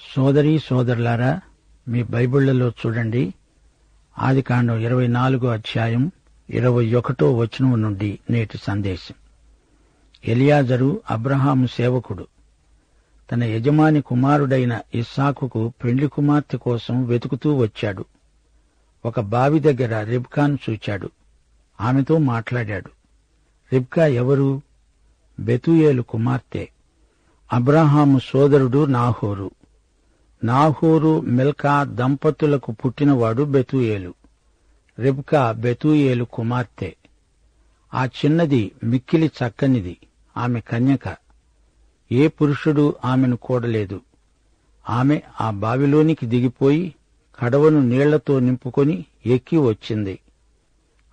సోదరీ సోదరులారా మీ బైబిళ్ళలో చూడండి. ఆదికాండం ఇరవై నాలుగో అధ్యాయం ఇరవై ఒకటో వచనం నుండి నేటి సందేశం. ఎలియాజరు అబ్రహాము సేవకుడు. తన యజమాని కుమారుడైన ఇస్సాకుకు పెండ్లి కుమార్తె కోసం వెతుకుతూ వచ్చాడు. ఒక బావి దగ్గర రిబ్కాను చూచాడు. ఆమెతో మాట్లాడాడు. రిబ్కా ఎవరు? బెతుయేలు కుమార్తె. అబ్రహాము సోదరుడు నాహోరు. నాహోరు మిల్కా దంపతులకు పుట్టినవాడు బెతూయేలు. రిబ్కా బెతూయేలు కుమార్తె. ఆ చిన్నది మిక్కిలి చక్కనిది. ఆమె కన్యక. ఏ పురుషుడు ఆమెను కూడలేదు. ఆమె ఆ బావిలోనికి దిగిపోయి కడవను నీళ్ళతో నింపుకొని ఎక్కి వచ్చింది.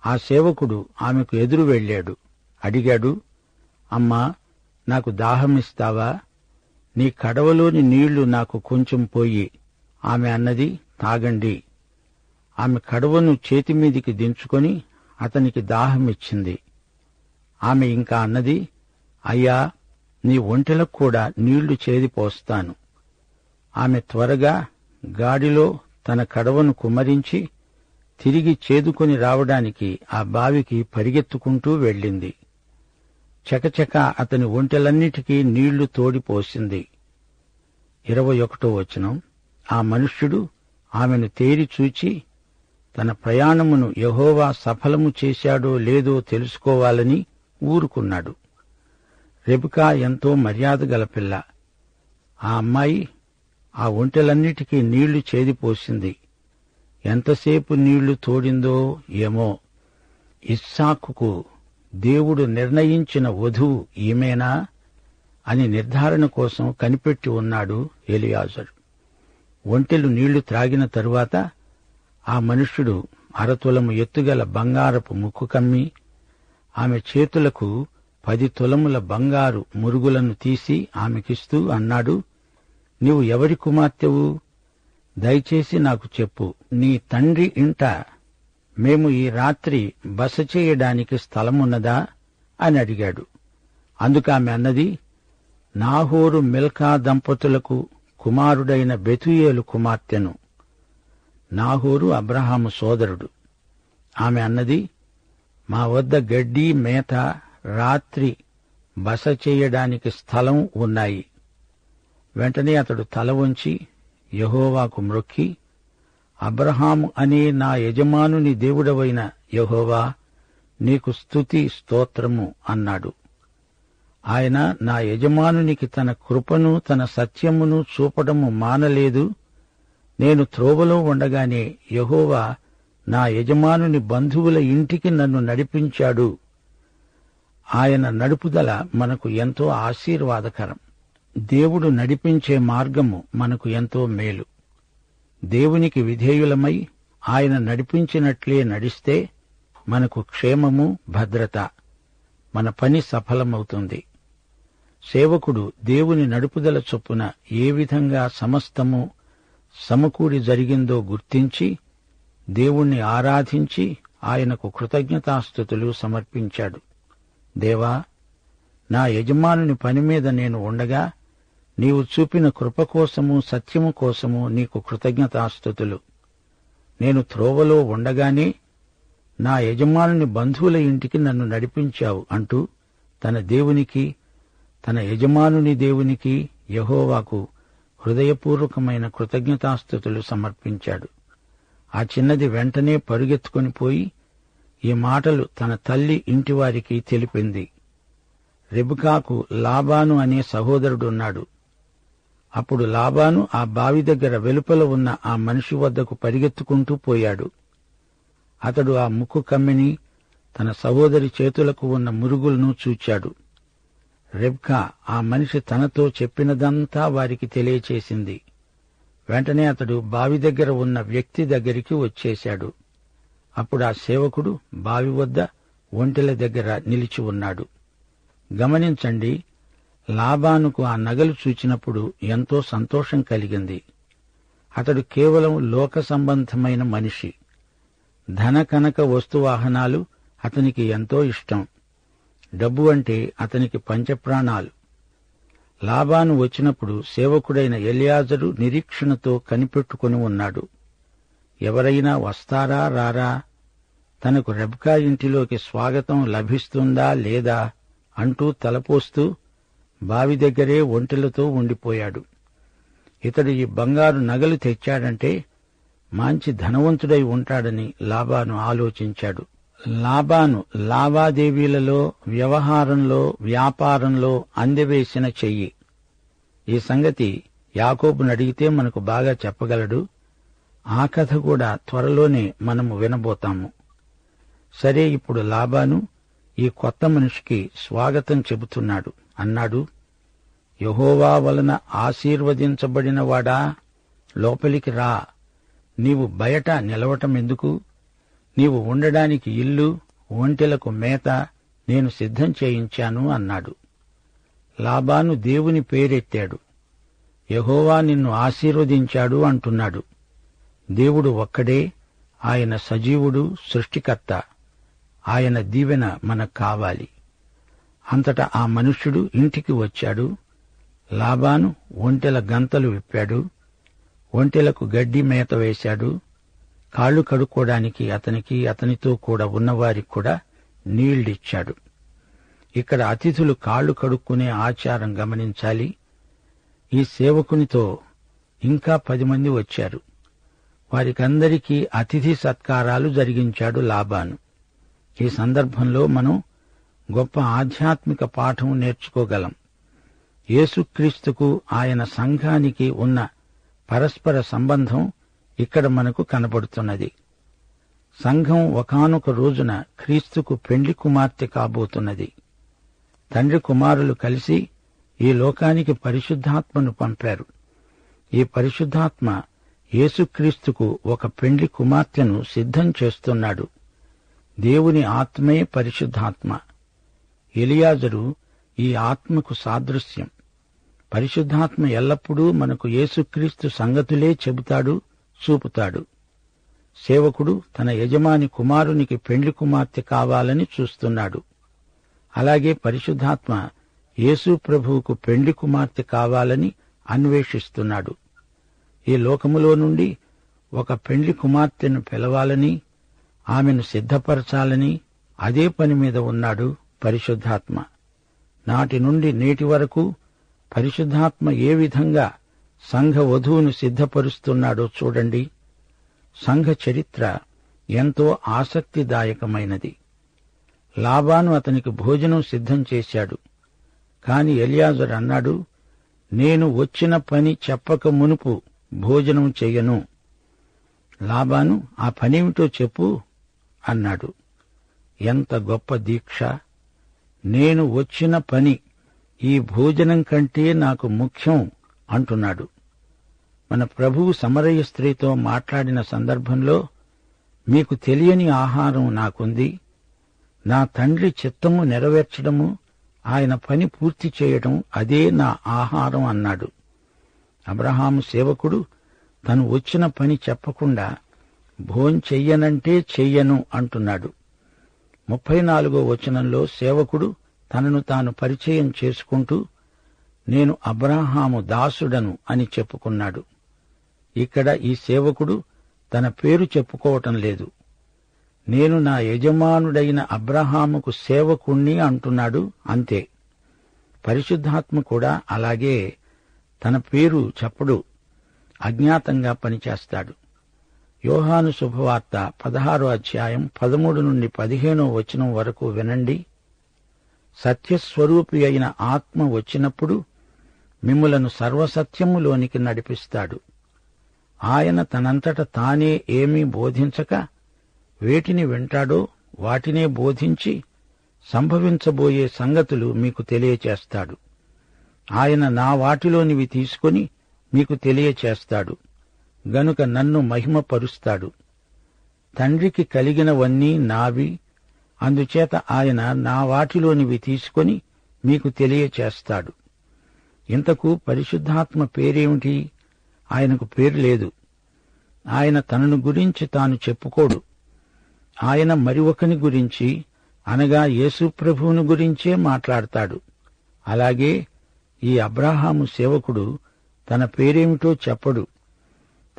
ఆ సేవకుడు ఆమెకు ఎదురు వెళ్ళాడు. అడిగాడు అమ్మా నాకు దాహమిస్తావా నీ కడవలోని నీళ్ళు నాకు కొంచెం పోయి ఆమె అన్నది తాగండి. ఆమె కడవను చేతిమీదికి దించుకొని అతనికి దాహమిచ్చింది. ఆమె ఇంకా అన్నది అయ్యా నీ ఒంటెలకు కూడా నీళ్ళు చేదిపోస్తాను ఆమె త్వరగా గాడిలో తన కడవను కుమ్మరించి తిరిగి చేదుకొని రావడానికి ఆ బావికి పరిగెత్తుకుంటూ వెళ్ళింది. చకచక అతని ఒంటెలన్నిటికీ నీళ్ళు తోడిపోసింది ఇరవై ఒకటో వచనం. ఆ మనుష్యుడు ఆమెను తేరి చూచి తన ప్రయాణమును యహోవా సఫలము చేశాడో లేదో తెలుసుకోవాలని ఊరుకున్నాడు. రెబికా ఎంతో మర్యాద గల పిల్ల. ఆ అమ్మాయి ఆ ఒంటెలన్నిటికీ నీళ్ళు చేదిపోసింది. ఎంతసేపు నీళ్ళు తోడిందో ఏమో. ఇస్సాకుకు దేవుడు నిర్ణయించిన వధువు ఈమెనా? అని నిర్ధారణ కోసం కనిపెట్టి ఉన్నాడు ఎలియాజరు ఒంటెలు నీళ్ళు త్రాగిన తరువాత ఆ మనుష్యుడు అరతులము ఎత్తుగల బంగారపు ముక్కు కమ్మి ఆమె చేతులకు పది తులముల బంగారు మురుగులను తీసి ఆమెకిస్తూ అన్నాడు నీవు ఎవరి కుమార్తెవు? దయచేసి నాకు చెప్పు నీ తండ్రి ఇంట మేము ఈ రాత్రి బస చేయడానికి స్థలమున్నదా? అని అడిగాడు. అందుకామె అన్నది నాహోరు మిల్కా దంపతులకు కుమారుడైన బెతుయేలు కుమార్తెను. నాహోరు అబ్రహాము సోదరుడు. ఆమె అన్నది మా వద్ద గడ్డి మేత రాత్రి బస చేయడానికి స్థలం ఉన్నాయి. వెంటనే అతడు తల వంచి యహోవాకు మ్రొక్కి అబ్రహాము అనే నా యజమానుని దేవుడవైన యహోవా నీకు స్తుతి స్తోత్రము అన్నాడు. ఆయన నా యజమానునికి తన కృపను తన సత్యమును చూపడము మానలేదు. నేను త్రోవలో ఉండగానే యహోవా నా యజమానుని బంధువుల ఇంటికి నన్ను నడిపించాడు. ఆయన నడుపుదల మనకు ఎంతో ఆశీర్వాదకరం. దేవుడు నడిపించే మార్గము మనకు ఎంతో మేలు. దేవునికి విధేయులమై ఆయన నడిపించినట్లే నడిస్తే మనకు క్షేమము భద్రత. మన పని సఫలమవుతుంది. సేవకుడు దేవుని నడుపుదల చొప్పున ఏ విధంగా సమస్తము సమకూడి జరిగిందో గుర్తించి దేవుణ్ణి ఆరాధించి ఆయనకు కృతజ్ఞతాస్థుతులు సమర్పించాడు. దేవా నా యజమానుని పని మీద నేను ఉండగా నీవు చూపిన కృప కోసము సత్యము కోసము నీకు కృతజ్ఞతాస్థుతులు నేను త్రోవలో ఉండగానే నా యజమానుని బంధువుల ఇంటికి నన్ను నడిపించావు అంటూ తన దేవునికి తన యజమానుని దేవునికి యహోవాకు హృదయపూర్వకమైన కృతజ్ఞతాస్థుతులు సమర్పించాడు. ఆ చిన్నది వెంటనే పరుగెత్తుకొని పోయి ఈ మాటలు తన తల్లి ఇంటివారికి తెలిపింది. రెబుకాకు లాబాను అనే సహోదరుడున్నాడు. అప్పుడు లాబాను ఆ బావి దగ్గర వెలుపల ఉన్న ఆ మనిషి వద్దకు పరిగెత్తుకుంటూ పోయాడు. అతడు ఆ ముక్కు కమ్మిని తన సహోదరి చేతులకు ఉన్న మురుగులను చూచాడు. రెబ్కా ఆ మనిషి తనతో చెప్పినదంతా వారికి తెలియచేసింది. వెంటనే అతడు బావి దగ్గర ఉన్న వ్యక్తి దగ్గరికి వచ్చేశాడు. అప్పుడు ఆ సేవకుడు బావి వద్ద ఒంటెల దగ్గర నిలిచి ఉన్నాడు. గమనించండి లాబానుకు ఆ నగలు చూచినప్పుడు ఎంతో సంతోషం కలిగింది. అతడు కేవలం లోక సంబంధమైన మనిషి. ధన కనక వస్తువాహనాలు అతనికి ఎంతో ఇష్టం. డబ్బు అంటే అతనికి పంచప్రాణాలు. లాభాను వచ్చినప్పుడు సేవకుడైన ఎలియాజరు నిరీక్షణతో కనిపెట్టుకుని ఉన్నాడు. ఎవరైనా వస్తారా రారా? తనకు రెబ్కా ఇంటిలోకి స్వాగతం లభిస్తుందా లేదా అంటూ తలపోస్తూ బావి దగ్గరే ఒంటెలతో ఉండిపోయాడు. ఇతడు ఈ బంగారు నగలు తెచ్చాడంటే మంచి ధనవంతుడై ఉంటాడని లాభాను ఆలోచించాడు. లాబాను లావాదేవీలలో వ్యవహారంలో వ్యాపారంలో అందవేసిన చెయ్యి. ఈ సంగతి యాకోబును అడిగితే మనకు బాగా చెప్పగలడు. ఆ కథ కూడా త్వరలోనే మనము వినబోతాము. సరే ఇప్పుడు లాబాను ఈ కొత్త మనిషికి స్వాగతం చెబుతున్నాడు. అన్నాడు యహోవా వలన ఆశీర్వదించబడినవాడా? లోపలికి రా. నీవు బయట నిలవటం ఎందుకు? నీవు ఉండడానికి ఇల్లు ఒంటెలకు మేత నేను సిద్ధం చేయించాను అన్నాడు. లాబాను దేవుని పేరెత్తాడు. యహోవా నిన్ను ఆశీర్వదించాడు అంటున్నాడు. దేవుడు ఒక్కడే ఆయన సజీవుడు సృష్టికర్త. ఆయన దీవెన మనకు కావాలి. అంతటా ఆ మనుష్యుడు ఇంటికి వచ్చాడు. లాబాను ఒంటెల గంతలు విప్పాడు. ఒంటెలకు గడ్డి మేత వేశాడు. కాళ్ళు కడుక్కోవడానికి అతనికి అతనితో కూడా ఉన్నవారికి కూడా నీళ్ళిచ్చాడు. ఇక్కడ అతిథులు కాళ్ళు కడుక్కునే ఆచారం గమనించాలి. ఈ సేవకునితో ఇంకా పది మంది వచ్చారు. వారికందరికీ అతిథి సత్కారాలు జరిగించాడు లాభాను. ఈ సందర్భంలో మనం గొప్ప ఆధ్యాత్మిక పాఠం నేర్చుకోగలం. యేసుక్రీస్తుకు ఆయన సంఘానికి ఉన్న పరస్పర సంబంధం ఇక్కడ మనకు కనబడుతున్నది. సంఘం ఒకానొక రోజున క్రీస్తుకు పెండ్లి కుమార్తె కాబోతున్నది. తండ్రి కుమారులు కలిసి ఈ లోకానికి పరిశుద్ధాత్మను పంపారు. ఈ పరిశుద్ధాత్మ యేసుక్రీస్తుకు ఒక పెండ్లి కుమార్తెను సిద్ధం చేస్తున్నాడు. దేవుని ఆత్మే పరిశుద్ధాత్మ. ఎలియాజరు ఈ ఆత్మకు సాదృశ్యం. పరిశుద్ధాత్మ ఎల్లప్పుడూ మనకు యేసుక్రీస్తు సంగతులే చెబుతాడు చూపుతాడు. సేవకుడు తన యజమాని కుమారునికి పెండ్లి కుమార్తె కావాలని చూస్తున్నాడు. అలాగే పరిశుద్ధాత్మ యేసు ప్రభువుకు పెండ్లి కుమార్తె కావాలని అన్వేషిస్తున్నాడు. ఈ లోకములో నుండి ఒక పెండ్లి కుమార్తెను పిలవాలని ఆమెను సిద్ధపరచాలని అదే పని మీద ఉన్నాడు పరిశుద్ధాత్మ. నాటి నుండి నేటి వరకు పరిశుద్ధాత్మ ఏ విధంగా సంఘ వధువును సిద్ధపరుస్తున్నాడో చూడండి. సంఘ చరిత్ర ఎంతో ఆసక్తిదాయకమైనది. లాబాను అతనికి భోజనం సిద్ధం చేశాడు. కాని ఎలియాజర్ అన్నాడు నేను వచ్చిన పని చెప్పక మునుపు భోజనం చెయ్యను లాబాను ఆ పనేమిటో చెప్పు అన్నాడు. ఎంత గొప్ప దీక్ష. నేను వచ్చిన పని ఈ భోజనం కంటే నాకు ముఖ్యం అంటున్నాడు. మన ప్రభువు సమరయ్య స్త్రీతో మాట్లాడిన సందర్భంలో మీకు తెలియని ఆహారం నాకుంది. నా తండ్రి చిత్తము నెరవేర్చడము ఆయన పని పూర్తి చేయడం అదే నా ఆహారం అన్నాడు. అబ్రహాము సేవకుడు తను వచ్చిన పని చెప్పకుండా భోంచెయ్యనంటే చెయ్యను అంటున్నాడు. ముప్పై నాలుగో వచనంలో సేవకుడు తనను తాను పరిచయం చేసుకుంటూ నేను అబ్రహాము దాసుడను అని చెప్పుకున్నాడు. ఇక్కడ ఈ సేవకుడు తన పేరు చెప్పుకోవటం లేదు. నేను నా యజమానుడైన అబ్రహాముకు సేవకుణ్ణి అంటున్నాడు అంతే. పరిశుద్ధాత్మ కూడా అలాగే తన పేరు చెప్పడు అజ్ఞాతంగా పనిచేస్తాడు. యోహాను శుభవార్త పదహారో అధ్యాయం పదమూడు నుండి పదిహేనో వచనం వరకు వినండి. సత్యస్వరూపి అయిన ఆత్మ వచ్చినప్పుడు మిమ్ములను సర్వసత్యములోనికి నడిపిస్తాడు. ఆయన తనంతట తానే ఏమీ బోధించక వేటిని వింటాడో వాటినే బోధించి సంభవించబోయే సంగతులు మీకు తెలియచేస్తాడు. ఆయన నా వాటిలోనివి తీసుకొని మీకు తెలియచేస్తాడు. గనుక నన్ను మహిమపరుస్తాడు. తండ్రికి కలిగినవన్నీ నావి. అందుచేత ఆయన నా వాటిలోనివి తీసుకొని మీకు తెలియచేస్తాడు. ఇంతకు పరిశుద్ధాత్మ పేరేమిటి? ఆయనకు పేరు లేదు. ఆయన తనను గురించి తాను చెప్పుకోడు. ఆయన మరి ఒకని గురించి అనగా యేసుప్రభువును గురించే మాట్లాడతాడు. అలాగే ఈ అబ్రాహాము సేవకుడు తన పేరేమిటో చెప్పడు.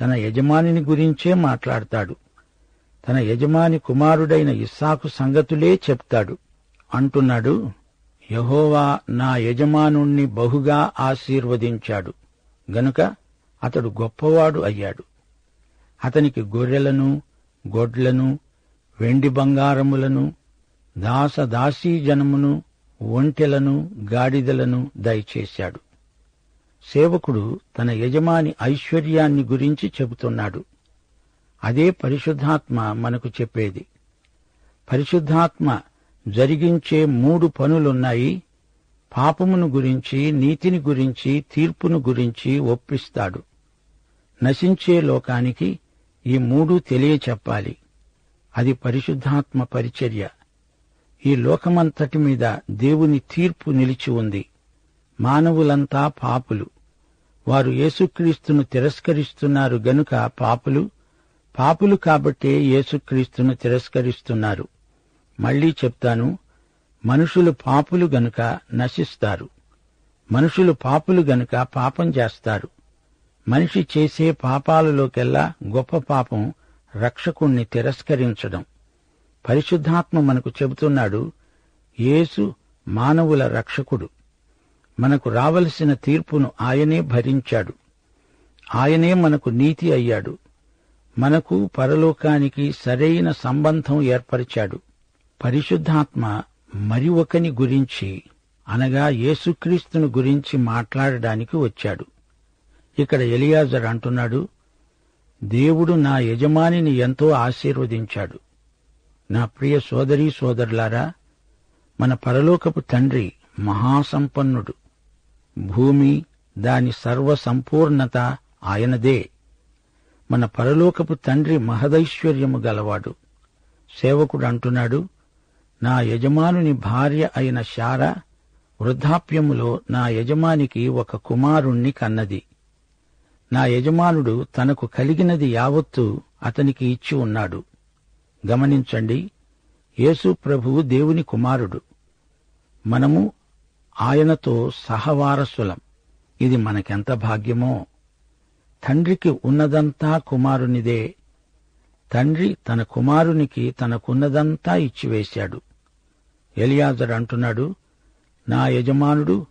తన యజమానిని గురించే మాట్లాడతాడు. తన యజమాని కుమారుడైన ఇస్సాకు సంగతులే చెప్తాడు. అంటున్నాడు యహోవా నా యజమానుణ్ణి బహుగా ఆశీర్వదించాడు. గనుక అతడు గొప్పవాడు అయ్యాడు. అతనికి గొర్రెలను గొడ్లను వెండి బంగారములను దాసదాసీ జనమును ఒంటెలను గాడిదలను దయచేశాడు. సేవకుడు తన యజమాని ఐశ్వర్యాన్ని గురించి చెబుతున్నాడు. అదే పరిశుద్ధాత్మ మనకు చెప్పేది. పరిశుద్ధాత్మ జరిగించే మూడు పనులున్నాయి. పాపమును గురించి నీతిని గురించి తీర్పును గురించి ఒప్పిస్తాడు. నశించే లోకానికి ఈ మూడు తెలియచెప్పాలి. అది పరిశుద్ధాత్మ పరిచర్య. ఈ లోకమంతటి మీద దేవుని తీర్పు నిలిచి ఉంది. మానవులంతా పాపులు. వారు యేసుక్రీస్తును తిరస్కరిస్తున్నారు గనుక పాపులు. పాపులు కాబట్టే యేసుక్రీస్తును తిరస్కరిస్తున్నారు. మళ్ళీ చెప్తాను మనుషులు పాపులు గనుక నశిస్తారు. మనుషులు పాపులు గనుక పాపం చేస్తారు. మనిషి చేసే పాపాలలోకెల్లా గొప్ప పాపం రక్షకుణ్ణి తిరస్కరించడం. పరిశుద్ధాత్మ మనకు చెబుతున్నాడు యేసు మానవుల రక్షకుడు. మనకు రావలసిన తీర్పును ఆయనే భరించాడు. ఆయనే మనకు నీతి అయ్యాడు. మనకు పరలోకానికి సరైన సంబంధం ఏర్పరిచాడు. పరిశుద్ధాత్మ మరి ఒకని గురించి అనగా యేసుక్రీస్తును గురించి మాట్లాడడానికి వచ్చాడు. ఇక్కడ ఎలియాజర్ అంటున్నాడు దేవుడు నా యజమానిని ఎంతో ఆశీర్వదించాడు. నా ప్రియ సోదరీ సోదరులారా మన పరలోకపు తండ్రి మహాసంపన్నుడు. భూమి దాని సర్వసంపూర్ణత ఆయనదే. మన పరలోకపు తండ్రి మహదైశ్వర్యము గలవాడు. సేవకుడు అంటున్నాడు నా యజమానుని భార్య అయిన శార వృద్ధాప్యములో నా యజమానికి ఒక కుమారుణ్ణి కన్నది. నా యజమానుడు తనకు కలిగినది యావత్తు అతనికి ఇచ్చి ఉన్నాడు. గమనించండి యేసు ప్రభువు దేవుని కుమారుడు. మనము ఆయనతో సహవారసులం ఇది మనకెంత భాగ్యమో. తండ్రికి ఉన్నదంతా కుమారునిదే. తండ్రి తన కుమారునికి తనకున్నదంతా ఇచ్చివేశాడు ఎలియాజర్ అంటున్నాడు నా యజమానుడు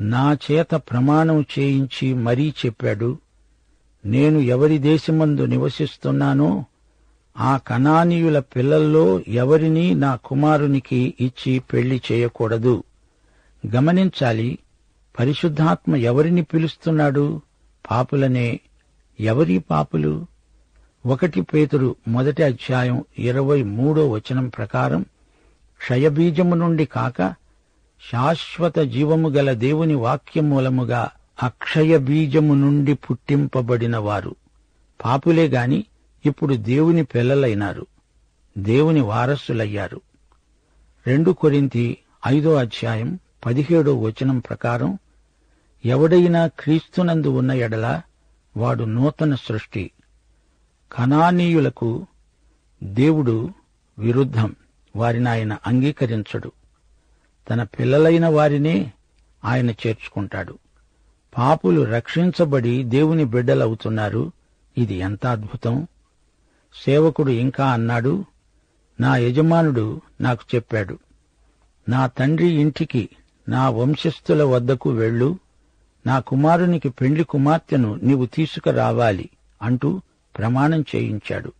నా చేత ప్రమాణం చేయించి మరీ చెప్పాడు. నేను ఎవరి దేశమందు నివసిస్తున్నానో ఆ కణానీయుల పిల్లల్లో ఎవరిని నా కుమారునికి ఇచ్చి పెళ్ళి చేయకూడదు. గమనించాలి పరిశుద్ధాత్మ ఎవరిని పిలుస్తున్నాడు? పాపులనే ఎవరి పాపులు? ఒకటి పేతురు మొదటి అధ్యాయం ఇరవై మూడో వచనం ప్రకారం క్షయబీజము నుండి కాక శాశ్వత జీవము గల దేవుని వాక్యం మూలముగా అక్షయ బీజము నుండి పుట్టింపబడిన వారు పాపులే గాని ఇప్పుడు దేవుని పిల్లలైనారు. దేవుని వారసులయ్యారు. రెండు కొరింతి ఐదో అధ్యాయం పదిహేడో వచనం ప్రకారం ఎవడైనా క్రీస్తునందు ఉన్న ఎడల వాడు నూతన సృష్టి. కనానీయులకు దేవుడు విరుద్ధం వారిని ఆయన అంగీకరించడు. తన పిల్లలైన వారినే ఆయన చేర్చుకుంటాడు. పాపులు రక్షించబడి దేవుని బిడ్డలవుతున్నారు. ఇది ఎంత అద్భుతం! సేవకుడు ఇంకా అన్నాడు నా యజమానుడు నాకు చెప్పాడు నా తండ్రి ఇంటికి నా వంశస్థుల వద్దకు వెళ్ళు నా కుమారునికి పెండ్లి కుమార్తెను నీవు తీసుకురావాలి అంటూ ప్రమాణం చేయించాడు.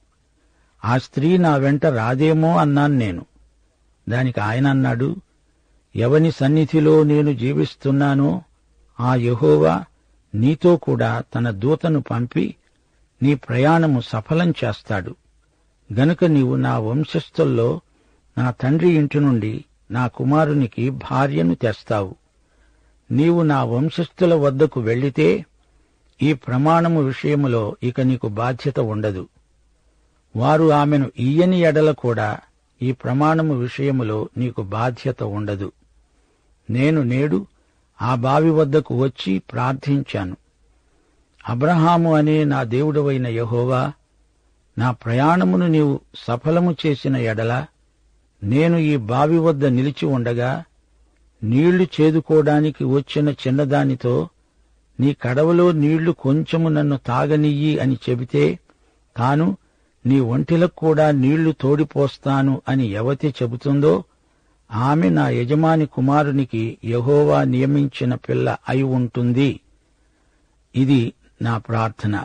ఆ స్త్రీ నా వెంట రాదేమో అన్నాను నేను. దానికి ఆయన అన్నాడు ఎవని సన్నిధిలో నేను జీవిస్తున్నానో ఆ యహోవా నీతో కూడా తన దూతను పంపి నీ ప్రయాణము సఫలం చేస్తాడు. గనుక నీవు నా వంశస్థుల్లో నా తండ్రి ఇంటి నుండి నా కుమారునికి భార్యను తెస్తావు. నీవు నా వంశస్థుల వద్దకు వెళ్ళితే ఈ ప్రమాణము విషయములో ఇక నీకు బాధ్యత ఉండదు. వారు ఆమెను ఈయని ఎడల కూడా ఈ ప్రమాణము విషయములో నీకు బాధ్యత ఉండదు. నేను నేడు ఆ బావి వద్దకు వచ్చి ప్రార్థించాను. అబ్రహాము అనే నా దేవుడవైన యహోవా నా ప్రయాణమును నీవు సఫలము చేసిన ఎడల నేను ఈ బావి వద్ద నిలిచి ఉండగా నీళ్ళు చేదుకోవడానికి వచ్చిన చిన్నదానితో నీ కడవలో నీళ్ళు కొంచెము నన్ను తాగనియ్యి అని చెబితే తాను నీ ఒంటిలకు కూడా నీళ్ళు తోడిపోస్తాను అని ఎవతి చెబుతుందో ఆమె నా యజమాని కుమారునికి యహోవా నియమించిన పిల్ల అయి ఉంటుంది. ఇది నా ప్రార్థన.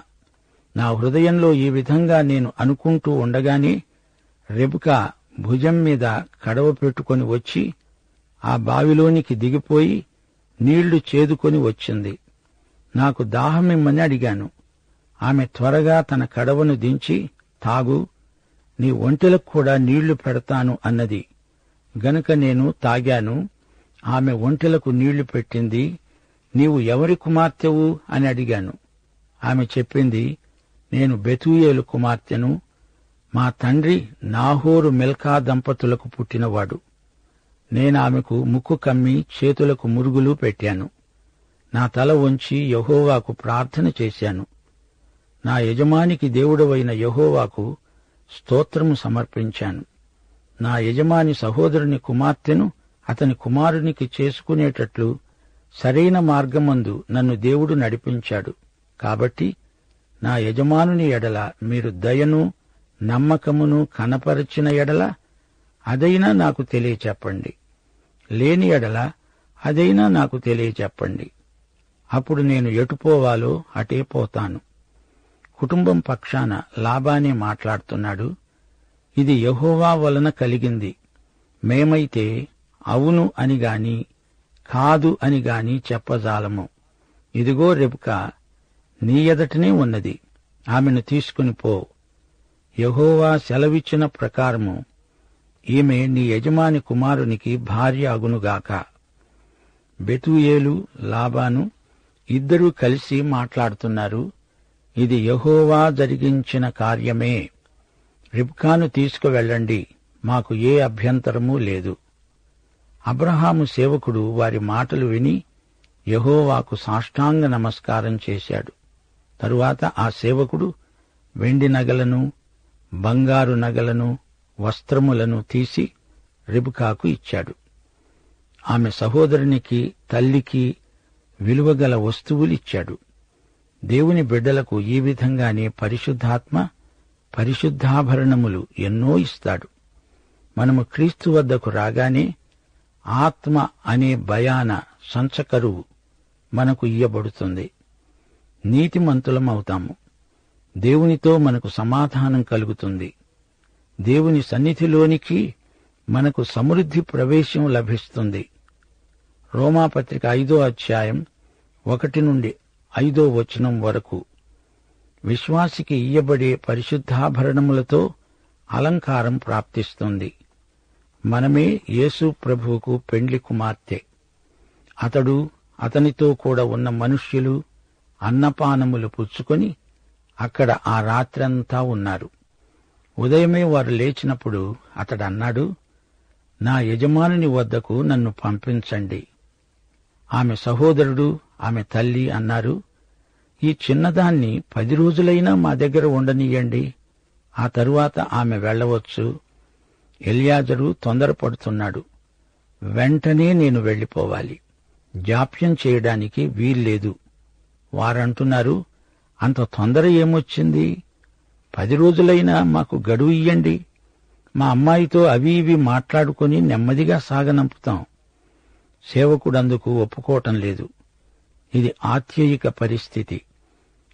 నా హృదయంలో ఈ విధంగా నేను అనుకుంటూ ఉండగానే రెబుకా భుజం మీద కడవ పెట్టుకొని వచ్చి ఆ బావిలోనికి దిగిపోయి నీళ్ళు చేదుకొని వచ్చింది. నాకు దాహమిమ్మని అడిగాను. ఆమె త్వరగా తన కడవను దించి తాగు నీ ఒంటెలకు కూడా నీళ్ళు పెడతాను అన్నది. గనుక నేను తాగాను ఆమె ఒంటెలకు నీళ్ళు పెట్టింది నీవు ఎవరి కుమార్తెవు అని అడిగాను. ఆమె చెప్పింది నేను బెతూయేలు కుమార్తెను మా తండ్రి నాహోరు మిల్కా దంపతులకు పుట్టినవాడు. నేను ఆమెకు ముక్కు కమ్మి చేతులకు మురుగులు పెట్టాను. నా తల వంచి యహోవాకు ప్రార్థన చేశాను. నా యజమానికి దేవుడవైన యహోవాకు స్తోత్రము సమర్పించాను. నా యజమాని సహోదరుని కుమార్తెను అతని కుమారునికి చేసుకునేటట్లు సరైన మార్గమందు నన్ను దేవుడు నడిపించాడు. కాబట్టి నా యజమానుని ఎడల మీరు దయను నమ్మకమును కనపరచిన ఎడల అదైనా నాకు తెలియచెప్పండి. లేని ఎడల అదైనా నాకు తెలియచెప్పండి. అప్పుడు నేను ఎటుపోవాలో అటే పోతాను. కుటుంబం పక్షాన లాభానే మాట్లాడుతున్నాడు. ఇది యహోవా వలన కలిగింది. మేమైతే అవును అని గాని కాదు అని గాని చెప్పజాలము. ఇదిగో రెబుక నీ ఎదటనే ఉన్నది. ఆమెను తీసుకుని పో. యహోవా సెలవిచ్చిన ప్రకారము ఈమె నీ యజమాని కుమారునికి భార్య అగునుగాక. బెతుయేలు లాబాను ఇద్దరూ కలిసి మాట్లాడుతున్నారు. ఇది యహోవా జరిగించిన కార్యమే. రిబ్కాను తీసుకువెళ్ళండి. మాకు ఏ అభ్యంతరమూ లేదు. అబ్రహాము సేవకుడు వారి మాటలు విని యహోవాకు సాష్టాంగ నమస్కారం చేశాడు. తరువాత ఆ సేవకుడు వెండి నగలను బంగారు నగలను వస్త్రములను తీసి రిబుకాకు ఇచ్చాడు. ఆమె సహోదరునికి తల్లికి విలువగల వస్తువులిచ్చాడు దేవుని బిడ్డలకు ఈ విధంగానే పరిశుద్ధాత్మ పరిశుద్ధాభరణములు ఎన్నో ఇస్తాడు. మనము క్రీస్తు వద్దకు రాగానే ఆత్మ అనే భయాన సంచకరువు మనకు ఇయ్యబడుతుంది. నీతిమంతులమవుతాము దేవునితో మనకు సమాధానం కలుగుతుంది. దేవుని సన్నిధిలోనికి మనకు సమృద్ధి ప్రవేశం లభిస్తుంది. రోమాపత్రిక ఐదో అధ్యాయం ఒకటి నుండి ఐదో వచనం వరకు విశ్వాసికి ఇయ్యబడే పరిశుద్ధాభరణములతో అలంకారం ప్రాప్తిస్తుంది. మనమే యేసు ప్రభువుకు పెండ్లి కుమార్తె. అతడు అతనితో కూడా ఉన్న మనుష్యులు అన్నపానములు పుచ్చుకొని అక్కడ ఆ రాత్రంతా ఉన్నారు. ఉదయమే వారు లేచినప్పుడు అతడన్నాడు నా యజమానుని వద్దకు నన్ను పంపించండి. ఆమె సహోదరుడు ఆమె తల్లి అన్నారు ఈ చిన్నదాన్ని పది రోజులైనా మా దగ్గర ఉండనియండి. ఆ తరువాత ఆమె వెళ్ళవచ్చు. ఎలియాజరు తొందరపడుతున్నాడు. వెంటనే నేను వెళ్ళిపోవాలి జాప్యం చేయడానికి వీల్లేదు. వారంటున్నారు అంత తొందర ఏమొచ్చింది? పది రోజులైనా మాకు గడువు ఇయ్యండి. మా అమ్మాయితో అవి ఇవి మాట్లాడుకుని నెమ్మదిగా సాగనంపుతాం. సేవకుడందుకు ఒప్పుకోవటం లేదు. ఇది ఆత్యయిక పరిస్థితి.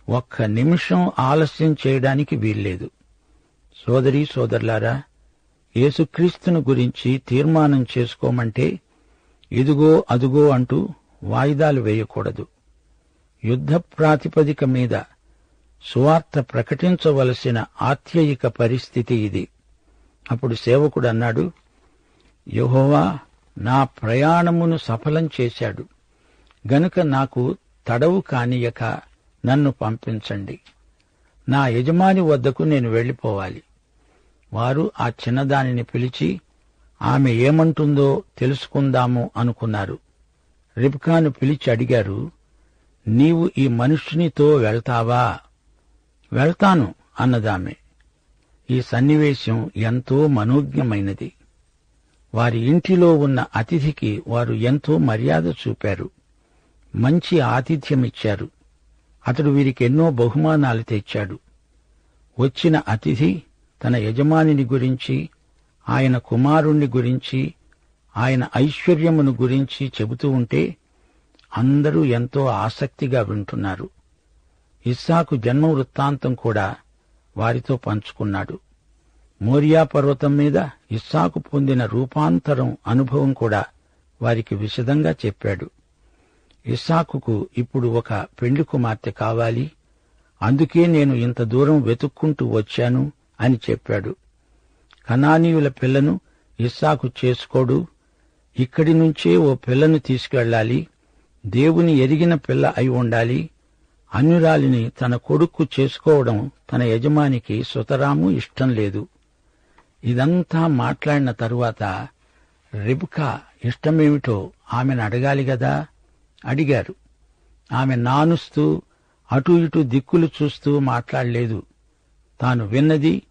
ఒక్క నిమిషం ఆలస్యం చేయడానికి వీల్లేదు. సోదరీ సోదరులారా యేసుక్రీస్తును గురించి తీర్మానం చేసుకోమంటే ఇదిగో అదుగో అంటూ వాయిదాలు వేయకూడదు. యుద్ధ ప్రాతిపదిక మీద సువార్త ప్రకటించవలసిన ఆత్యయిక పరిస్థితి ఇది. అప్పుడు సేవకుడు అన్నాడు యహోవా నా ప్రయాణమును సఫలం చేశాడు. గనుక నాకు తడవు కానియక నన్ను పంపించండి. నా యజమాని వద్దకు నేను వెళ్ళిపోవాలి వారు ఆ చిన్నదానిని పిలిచి ఆమె ఏమంటుందో తెలుసుకుందాము అనుకున్నారు. రిబ్కాను పిలిచి అడిగారు నీవు ఈ మనుష్యునితో వెళ్తావా? వెళ్తాను అన్నదామె. ఈ సన్నివేశం ఎంతో మనోజ్ఞమైనది. వారి ఇంటిలో ఉన్న అతిథికి వారు ఎంతో మర్యాద చూపారు. మంచి ఆతిథ్యమిచ్చారు. అతడు వీరికి ఎన్నో బహుమానాలు తెచ్చాడు. వచ్చిన అతిథి తన యజమానిని గురించి ఆయన కుమారుణ్ణి గురించి ఆయన ఐశ్వర్యమును గురించి చెబుతూ ఉంటే అందరూ ఎంతో ఆసక్తిగా వింటున్నారు. ఇస్సాకు జన్మ వృత్తాంతం కూడా వారితో పంచుకున్నాడు. మోరియా పర్వతం మీద ఇస్సాకు పొందిన రూపాంతరం అనుభవం కూడా వారికి విశదంగా చెప్పాడు. ఇస్సాకుకు ఇప్పుడు ఒక పెండ్లి కుమార్తె కావాలి. అందుకే నేను ఇంత దూరం వెతుక్కుంటూ వచ్చాను అని చెప్పాడు. కనానీయుల పిల్లను ఇస్సాకు చేసుకోడు. ఇక్కడి నుంచే ఓ పిల్లను తీసుకెళ్ళాలి. దేవుని ఎరిగిన పిల్ల అయి ఉండాలి. అన్యురాలిని తన కొడుక్కు చేసుకోవడం తన యజమానికి సుతరాము ఇష్టం లేదు. ఇదంతా మాట్లాడిన తరువాత రిబ్కా ఇష్టమేమిటో ఆమెను అడగాలి గదా? అడిగారు. ఆమె నానుస్తూ అటు ఇటు దిక్కులు చూస్తూ మాట్లాడలేదు. తాను విన్నది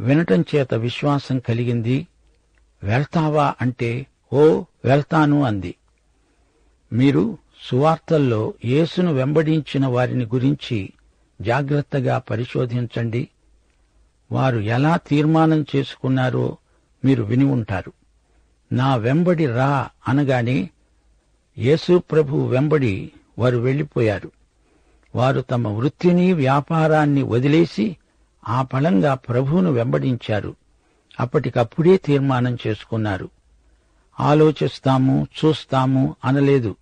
వినటం చేత విశ్వాసం కలిగింది వెళ్తావా అంటే ఓ వెళ్తాను అంది. మీరు సువార్తల్లో యేసును వెంబడించిన వారిని గురించి జాగ్రత్తగా పరిశోధించండి. వారు ఎలా తీర్మానం చేసుకున్నారో మీరు విని ఉంటారు. నా వెంబడి రా అనగానే యేసు ప్రభు వెంబడి వారు వెళ్ళిపోయారు వారు తమ వృత్తిని వ్యాపారాన్ని వదిలేసి ఆ ఫలంగా ప్రభువును వెంబడించారు. అప్పటికప్పుడే తీర్మానం చేసుకున్నారు. ఆలోచిస్తాము చూస్తాము అనలేదు.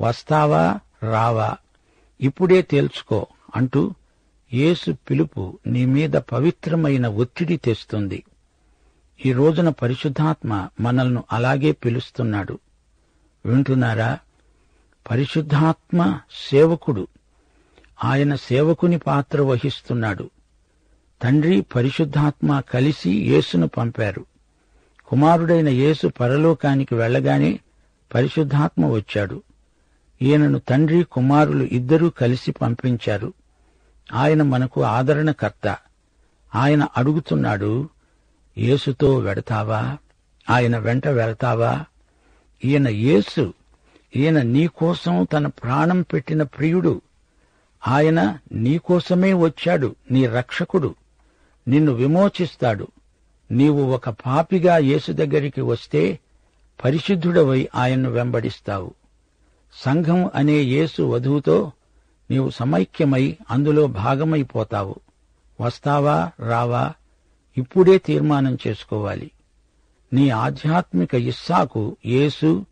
వస్తావా రావా? ఇప్పుడే తేల్చుకో అంటూ యేసు పిలుపు నీ మీద పవిత్రమైన ఒత్తిడి తెస్తుంది. ఈ రోజున పరిశుద్ధాత్మ మనల్ని అలాగే పిలుస్తున్నాడు. వింటున్నారా? పరిశుద్ధాత్మ సేవకుడు. ఆయన సేవకుని పాత్ర వహిస్తున్నాడు. తండ్రి పరిశుద్ధాత్మ కలిసి యేసును పంపారు. కుమారుడైన యేసు పరలోకానికి వెళ్ళగానే పరిశుద్ధాత్మ వచ్చాడు. ఈయనను తండ్రి కుమారులు ఇద్దరూ కలిసి పంపించారు. ఆయన మనకు ఆదరణకర్త. ఆయన అడుగుతున్నాడు యేసుతో వెడతావా? ఆయన వెంట వెళతావా? ఈయన యేసు ఈయన నీకోసం తన ప్రాణం పెట్టిన ప్రియుడు. ఆయన నీకోసమే వచ్చాడు నీ రక్షకుడు. నిన్ను విమోచిస్తాడు. నీవు ఒక పాపిగా యేసు దగ్గరికి వస్తే పరిశుద్ధుడవై ఆయన్ను వెంబడిస్తావు. సంఘం అనే యేసు వధువుతో నీవు సమైక్యమై అందులో భాగమైపోతావు. వస్తావా రావా? ఇప్పుడే తీర్మానం చేసుకోవాలి. నీ ఆధ్యాత్మిక ఇస్సాకు యేసు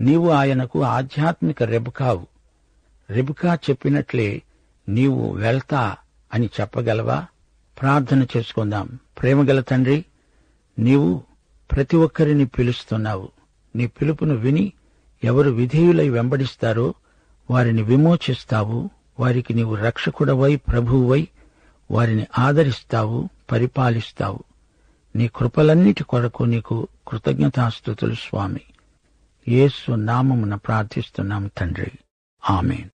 నీవు ఆయనకు ఆధ్యాత్మిక రెబకావు. రెబకా చెప్పినట్లే నీవు వెళ్తా అని చెప్పగలవా? ప్రార్థన చేసుకుందాం. ప్రేమగల తండ్రి నీవు ప్రతి ఒక్కరిని పిలుస్తున్నావు. నీ పిలుపును విని ఎవరు విధేయులై వెంబడిస్తారో వారిని విమోచిస్తావు. వారికి నీవు రక్షకుడవై ప్రభువువై వారిని ఆదరిస్తావు పరిపాలిస్తావు. నీ కృపలన్నిటి కొరకు నీకు కృతజ్ఞతాస్థుతులు స్వామి. యేసు నామమున ప్రార్థిస్తున్నాం తండ్రి. ఆమెన్.